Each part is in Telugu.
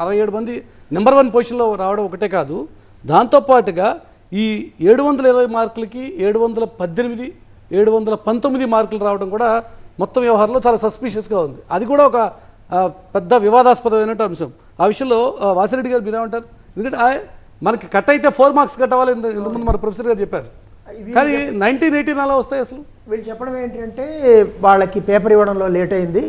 అరవై ఏడు మంది నెంబర్ వన్ పొజిషన్లో రావడం ఒకటే కాదు. దాంతోపాటుగా ఈ ఏడు వందల ఇరవై మార్కులకి ఏడు వందల పద్దెనిమిది ఏడు వందల పంతొమ్మిది మార్కులు రావడం కూడా మొత్తం వ్యవహారంలో చాలా సస్పీషియస్గా ఉంది. అది కూడా ఒక పెద్ద వివాదాస్పదమైన అంశం. ఆ విషయంలో వాసిరెడ్డి గారు మీరేమంటారు? ఎందుకంటే మనకి కట్ అయితే ఫోర్ మార్క్స్ కట్ అవ్వాలి ఇంత- ఇంతకుముందు మన ప్రొఫెసర్ గారు చెప్పారు. కానీ నైన్టీన్ ఎయిటీన్ అలా వస్తాయి అసలు? వీళ్ళు చెప్పడం ఏంటంటే వాళ్ళకి పేపర్ ఇవ్వడంలో లేట్ అయింది.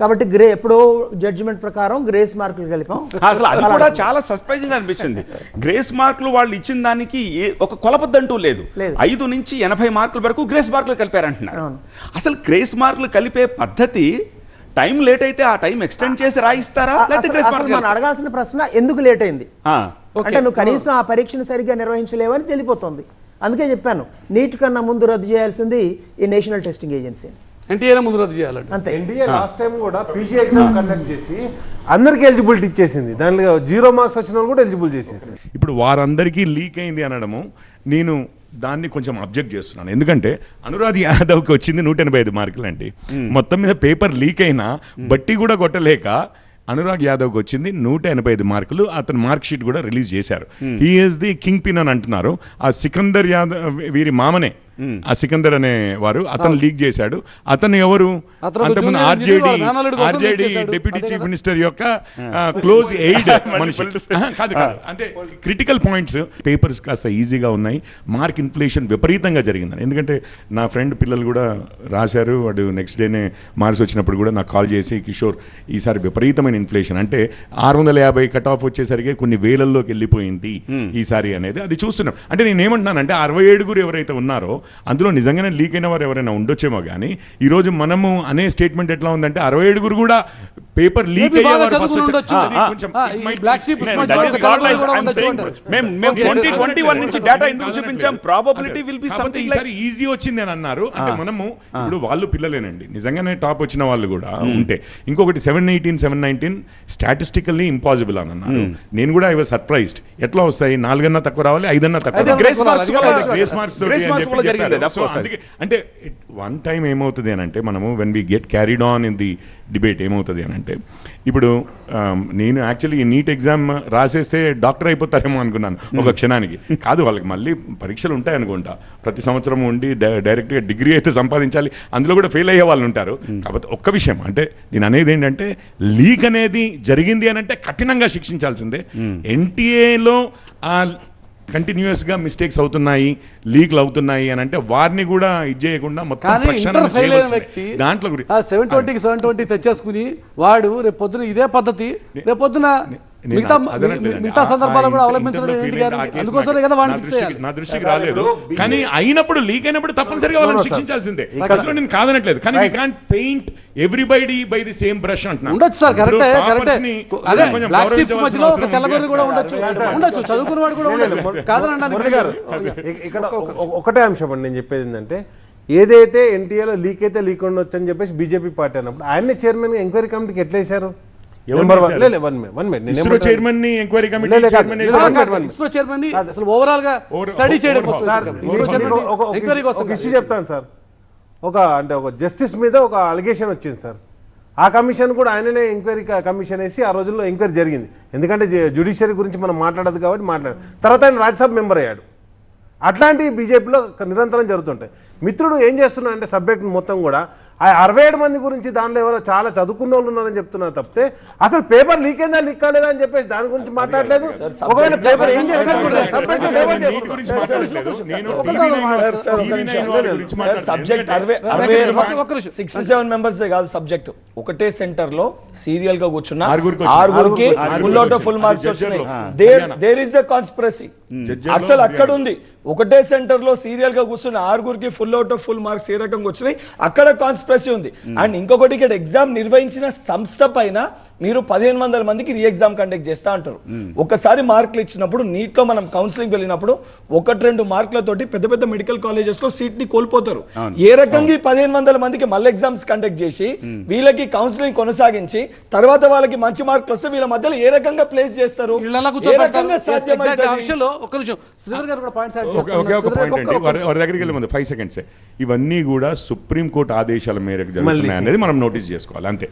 కాబట్టి గ్రే ఎప్పుడో జడ్జిమెంట్ ప్రకారం గ్రేస్ మార్కులు కలిపాం. అసలు అది కూడా చాలా సర్ప్రైజింగ్ అనిపించింది. గ్రేస్ మార్కులు వాళ్ళు ఇచ్చిన దానికి ఒక కొలపద్దంటూ లేదు. ఐదు నుంచి ఎనభై మార్కుల వరకు గ్రేస్ మార్కులు కలిపారంటున్నారు. అసలు గ్రేస్ మార్కులు కలిపే పద్ధతి టైం లేట్ అయితే ఆ టైం ఎక్స్టెండ్ చేసి రాయిస్తారా? మనం అడగాల్సిన ప్రశ్న ఎందుకు లేట్ అయింది? అంటే నువ్వు కనీసం ఆ పరీక్షను సరిగ్గా నిర్వహించలేవని తెలిపోతుంది. అందుకే చెప్పాను నీట్ కన్నా ముందు రద్దు చేయాల్సింది ఈ నేషనల్ టెస్టింగ్ ఏజెన్సీ. ఎన్టీఏనే ముందు రద్దు చేయాలండి. అంతే. ఎన్డీఏ లాస్ట్ టైం కూడా పీజీ ఎగ్జామ్ కండక్ట్ చేసి అందరికి ఎలిజిబిలిటీ ఇచ్చేసింది. దాంట్లో జీరో మార్క్స్ వచ్చిన వాళ్ళు కూడా ఎలిజిబుల్ చేసేసి ఇప్పుడు వారందరికీ లీక్ అయింది అనడము నేను దాన్ని కొంచెం అబ్జెక్ట్ చేస్తున్నాను. ఎందుకంటే అనురాధ్ యాదవ్కి వచ్చింది నూట ఎనభై ఐదు మార్కులు అండి మొత్తం మీద పేపర్ లీక్ అయినా బట్టి కూడా కొట్టలేక అనురాగ్ యాదవ్కి వచ్చింది నూట ఎనభై ఐదు మార్కులు. అతను మార్క్ షీట్ కూడా రిలీజ్ చేశారు. ఈఎస్ ది కింగ్ పిన్ అని అంటున్నారు. ఆ సికందర్ యాదవ్ వీరి మామనే ఆ సికందర్ అనే వారు అతను లీక్ చేశాడు. అతను ఎవరు? అంతకుముందు ఆర్జేడి. Deputy chief? మినిస్టర్ యొక్క క్లోజ్ ఎయిడ్ మనిషి. కాదు అంటే క్రిటికల్ పాయింట్స్ పేపర్స్ కాస్త ఈజీగా ఉన్నాయి. మార్క్ ఇన్ఫ్లేషన్ విపరీతంగా జరిగిందని. ఎందుకంటే నా ఫ్రెండ్ పిల్లలు కూడా రాశారు. వాడు నెక్స్ట్ డేనే మార్క్స్ వచ్చినప్పుడు కూడా నాకు కాల్ చేసి కిషోర్ ఈసారి విపరీతమైన ఇన్ఫ్లేషన్. అంటే ఆరు వందల యాభై కట్ ఆఫ్ వచ్చేసరికి కొన్ని వేలల్లోకి వెళ్ళిపోయింది ఈసారి అనేది. అది చూస్తున్నాం. అంటే నేను ఏమంటున్నానంటే అరవై ఏడుగురు ఎవరైతే ఉన్నారో అందులో నిజంగానే లీక్ అయిన వారు ఎవరైనా ఉండొచ్చేమో కానీ ఈరోజు మనము అనే స్టేట్మెంట్ ఎట్లా ఉందంటే అరవై ఏడుగురు కూడా పేపర్ లీక్ ఈజీ వచ్చింది అని అన్నారు. అంటే మనము ఇప్పుడు వాళ్ళు పిల్లలేనండి. నిజంగానే టాప్ వచ్చిన వాళ్ళు కూడా ఉంటే. ఇంకొకటి seven eighteen seven nineteen statistically impossible అని అన్నారు. నేను కూడా ఐ వాజ్ సర్ప్రైజ్డ్ ఎట్లా వస్తాయి? నాలుగన్నా తక్కువ రావాలి ఐదన్నా తక్కువ. గ్రేస్ మార్క్స్ జరిగింది అంటే వన్ టైం ఏమవుతుంది అని అంటే మనము when we get carried on in the debate ఏమవుతుంది అని అంటే ఇప్పుడు ఆమ్, నేను యాక్చువల్లీ నీట్ ఎగ్జామ్ రాసేస్తే డాక్టర్ అయిపోతారేమో అనుకున్నాను ఒక క్షణానికి. కాదు వాళ్ళకి మళ్ళీ పరీక్షలు ఉంటాయి అనుకుంటా ప్రతి సంవత్సరం ఉండి డైరెక్ట్గా డిగ్రీ అయితే సంపాదించాలి అందులో కూడా ఫెయిల్ అయ్యే వాళ్ళు ఉంటారు. కాకపోతే ఒక్క విషయం అంటే నేను అనేది ఏంటంటే లీక్ అనేది జరిగింది అని అంటే కఠినంగా శిక్షించాల్సిందే. ఎన్టీఏలో ఆ కంటిన్యూస్గా మిస్టేక్స్ అవుతున్నాయి లీక్లు అవుతున్నాయి అని అంటే వారిని కూడా ఇది చేయకుండా మొత్తం దాంట్లో సెవెన్ ట్వంటీకి సెవెన్ ట్వంటీ తెచ్చేసుకుని వాడు రేపు పొద్దున ఇదే పద్ధతి రేపు పొద్దున మిగతా. మిగతా కూడా అవలంబించడం గారు అందుకోసమే కదా నా వాళ్ళని ఫిక్స్ నా దృష్టికి రాలేదు. కానీ అయినప్పుడు లీక్ అయినప్పుడు తప్పనిసరిగా వాళ్ళని శిక్షించాల్సిందే. అసలు నేను కాదనట్లేదు. కానీ we can't paint everybody by the same brush అంటున్నాను. ఉండొచ్చు సార్ కరెక్టే కరెక్టే అదే బ్లాక్ షీప్స్ మధ్యలో ఒక తెల్లగొర్రె. కూడా ఉండొచ్చు. ఉండొచ్చు చదువుకున్న వాడు కూడా ఉండొచ్చు. కాదనండి మురళి గారు ఇ- ఇక్కడ ఒకటే అంశం అండి నేను చెప్పేది ఏంటంటే ఏదైతే ఎన్టీఏలో లీక్ అయితే లీక్ ఉండొచ్చు అని చెప్పేసి బీజేపీ పార్టీ అన్నప్పుడు ఆయన్ని చైర్మన్ ఎంక్వైరీ కమిటీకి ఎట్లా ఇస్రో చైర్మన్ని ఎంక్వైరీ కమిటీ. చైర్మన్. ఇస్రో చైర్మన్ని అసలు ఓవరాల్గా స్టడీ చేయడం. కోసం ఎంక్వైరీ కోసం ఇష్యూ చెప్తాను సార్. ఒక అంటే ఒక జస్టిస్ మీద ఒక అలిగేషన్ వచ్చింది సార్. ఆ కమిషన్ కూడా ఆయననే ఎంక్వైరీ కమిషన్ వేసి ఆ రోజుల్లో ఎంక్వైరీ జరిగింది. ఎందుకంటే జ్యుడిషియరీ గురించి మనం మాట్లాడదు కాబట్టి మాట్లాడు తర్వాత ఆయన రాజ్యసభ మెంబర్ అయ్యాడు. అట్లాంటి బీజేపీలో నిరంతరం జరుగుతుంటాయి. మిత్రుడు ఏం చేస్తున్నాడు అంటే సబ్జెక్ట్ మొత్తం కూడా ఆ అరవై ఏడు మంది గురించి దాంట్లో ఎవరో చాలా చదువుకున్న వాళ్ళు ఉన్నారని చెప్తున్నారు తప్పితే అసలు పేపర్ లీక్ అయిందా లీక్ కాలేదా అని చెప్పేసి దాని గురించి మాట్లాడలేదు ఒకవేళ పేపర్ ఏం చేస్తారు కూడా subject నేను divert నీట్ చేస్తున్నారు. గురించి మాట్లాడట్లేదు. నేను ఒకటే TV నైన్ ఒక వారి- నిమిషం. TV నైన్ వారి గురించి మాట్లాడుతున్నాను. సబ్జెక్ట్ ఎందుకంటే అరవై ఒక్క అరవై నిమిషం, ఒక్క నిమిషం. సిక్స్ సెవెన్ మెంబర్స్ కాదు సబ్జెక్ట్ ఒకటే సెంటర్లో సీరియల్గా కూర్చున్న ఆరుగురికి ఫుల్ అవుట్. Full marks. వచ్చినాయి. దేర్ ఇస్ ద కాన్స్పిరసీ అసలు అక్కడ. ఉంది ఒకటే సెంటర్లో సీరియల్గా కూర్చున్న ఆరుగురికి full out of full marks ఏ రకంగా వచ్చినాయి అక్కడ కాన్స్పిరసీ ఉంది. అండ్ ఇంకొకటి ఇక్కడ ఎగ్జామ్ నిర్వహించిన సంస్థ పైన మీరు పదిహేను వందల మందికి రీ ఎగ్జామ్ కండక్ట్ చేస్తా అంటారు. ఒకసారి మార్కులు ఇచ్చినప్పుడు నీట్లో మనం కౌన్సిలింగ్ వెళ్ళినప్పుడు ఒకటి రెండు మార్కులతోటి పెద్ద పెద్ద మెడికల్ కాలేజెస్లో సీట్ని కోల్పోతారు. ఏ రకంగా ఈ పదిహేను వందల మందికి మళ్ళీ ఎగ్జామ్స్ కండక్ట్ చేసి వీళ్ళకి కౌన్సిలింగ్ కొనసాగించి తర్వాత వాళ్ళకి మంచి మార్కులు వస్తే వీళ్ళ మధ్యలో ఏ రకంగా ప్లేస్ చేస్తారు? దగ్గరికి వెళ్ళే ఫైవ్ సెకండ్స్ ఇవన్నీ కూడా సుప్రీంకోర్టు ఆదేశాల మేరకు జరుగుతున్నాయి అనేది మనం నోటీస్ చేసుకోవాలి అంతే.